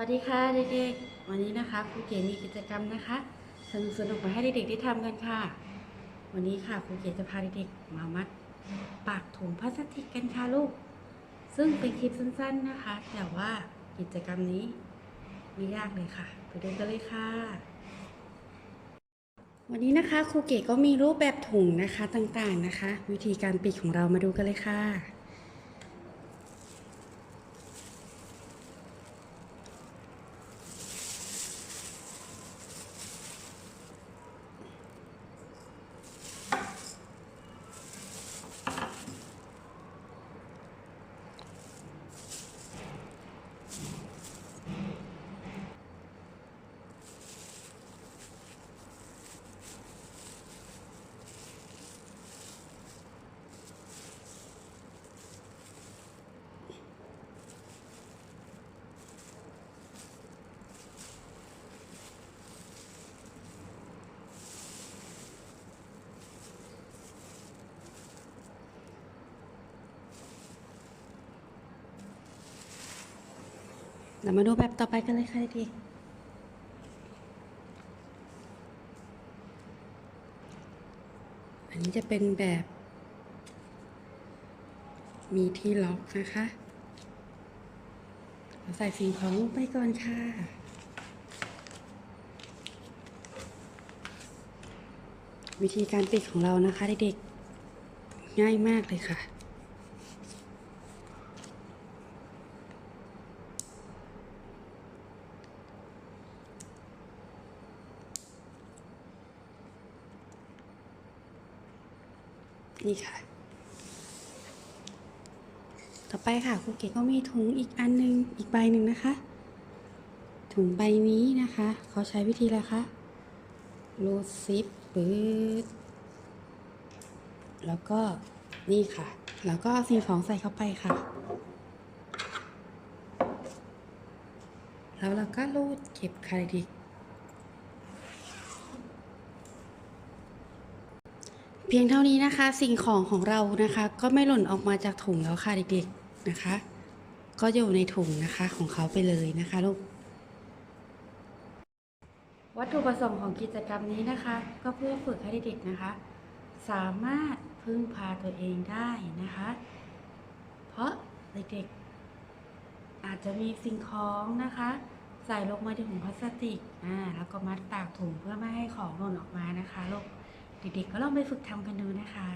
วัสดีค่ะเด็กๆ วันนี้นะคะครูเก๋มีกิจกรรมนะคะสนุกสนุกๆมาให้เด็กๆได้ทำกันค่ะ วันนี้ค่ะครูเก๋จะพาเด็กๆมามัดปากถุงพลาสติกกันค่ะลูก ซึ่งเป็นคลิปสั้นๆนะคะ แต่ว่ากิจกรรมนี้ไม่ยากเลยค่ะ ไปดูกันเลยค่ะ วันนี้นะคะครูเก๋ก็มีรูปแบบถุงนะคะต่างๆนะคะ วิธีการปิดของเรามาดูกันเลยค่ะ เรามาดูแบบต่อไปกันเลยค่ะเด็กๆอันนี้จะเป็นแบบ มีที่ล็อกนะคะเราใส่สิ่งของลงไปก่อนค่ะวิธีการปิดของเรานะคะเด็กๆง่ายมากเลยค่ะ นี่ค่ะ ต่อไปค่ะครูเก๋ก็มีถุงอีกอันหนึงอีกใบหนึ่งนะคะ ถุงใบนี้นะคะเขาใช้วิธีอะไรคะรูดซิปปื๊ดแล้วก็นี่ค่ะ แล้วก็เอาสิ่งของใส่เข้าไปค่ะ แล้วเราก็รูดเก็บค่ะเด็ก เพียงเท่านี้นะคะสิ่งของของเรานะคะ ก็ไม่หล่นออกมาจากถุงแล้วค่ะเด็กๆนะคะ ก็อยู่ในถุงนะคะของเขาไปเลยนะคะลูกวัตถุประสงค์ของกิจกรรมนี้นะคะ ก็เพื่อฝึกให้เด็กๆนะคะ สามารถพึ่งพาตัวเองได้นะคะ เพราะเด็กๆ อาจจะมีสิ่งของนะคะ ใส่ลงมาในถุงพลาสติกอ่าแล้วก็มัดปากถุงเพื่อไม่ให้ของหล่นออกมานะคะลูก เด็กๆก็ลองไปฝึกทำกันดูนะคะ